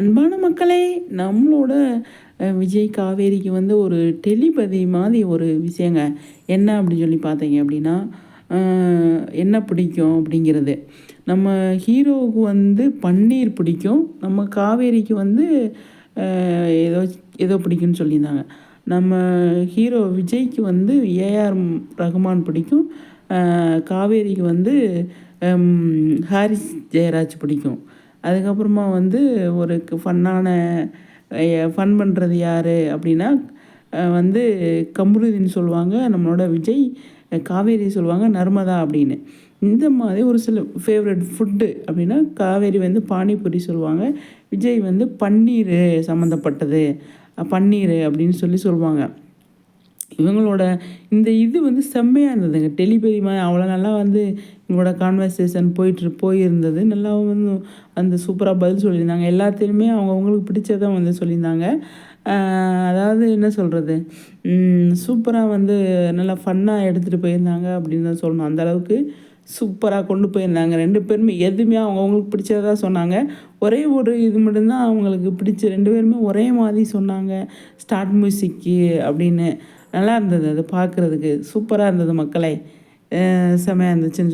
அன்பான மக்களே நம்மளோட விஜய் காவேரிக்கு வந்து ஒரு டெலிபதி மாதிரி ஒரு விஷயங்க. என்ன அப்படின்னு சொல்லி பார்த்தீங்க அப்படின்னா என்ன பிடிக்கும் அப்படிங்கிறது. நம்ம ஹீரோவுக்கு வந்து பன்னீர் பிடிக்கும். நம்ம காவேரிக்கு வந்து ஏதோ ஏதோ பிடிக்கும்னு சொல்லியிருந்தாங்க. நம்ம ஹீரோ விஜய்க்கு வந்து ஏஆர் ரகுமான் பிடிக்கும். காவேரிக்கு வந்து ஹாரிஸ் ஜெயராஜ் பிடிக்கும். அதுக்கப்புறமா வந்து ஒரு ஃபன்னான ஃபன் பண்ணுறது யார் அப்படின்னா வந்து கமருதீன் சொல்லுவாங்க நம்மளோட விஜய் காவேரி சொல்லுவாங்க நர்மதா அப்படின்னு. இந்த மாதிரி ஒரு சில ஃபேவரட் ஃபுட்டு அப்படின்னா காவேரி வந்து பானிபூரி சொல்லுவாங்க விஜய் வந்து பன்னீர் சம்மந்தப்பட்டது பன்னீர் அப்படின்னு சொல்லி சொல்லுவாங்க. இவங்களோட இந்த இது வந்து செம்மையாக இருந்ததுங்க. டெலிபதி மாதிரி அவ்வளோ நல்லா வந்து இவங்களோட கான்வர்சேஷன் போயிட்டு போயிருந்தது. நல்லா வந்து அந்த சூப்பராக பதில் சொல்லியிருந்தாங்க. எல்லாத்தையுமே அவங்கவுங்களுக்கு பிடிச்சதான் வந்து சொல்லியிருந்தாங்க. அதாவது என்ன சொல்கிறது சூப்பராக வந்து நல்லா ஃபன்னாக எடுத்துகிட்டு போயிருந்தாங்க அப்படின்னு தான் சொல்லணும். அந்த அளவுக்கு சூப்பராக கொண்டு போயிருந்தாங்க. ரெண்டு பேருமே எதுவுமே அவங்கவுங்களுக்கு பிடிச்சதாக சொன்னாங்க. ஒரே ஒரு இது மட்டும்தான் அவங்களுக்கு பிடிச்ச ரெண்டு பேருமே ஒரே மாதிரி சொன்னாங்க. ஸ்டார்ட் மியூசிக்கு அப்படின்னு. நல்லா இருந்தது அது பார்க்குறதுக்கு. சூப்பராக இருந்தது மக்களை. செமையாக இருந்துச்சுன்னு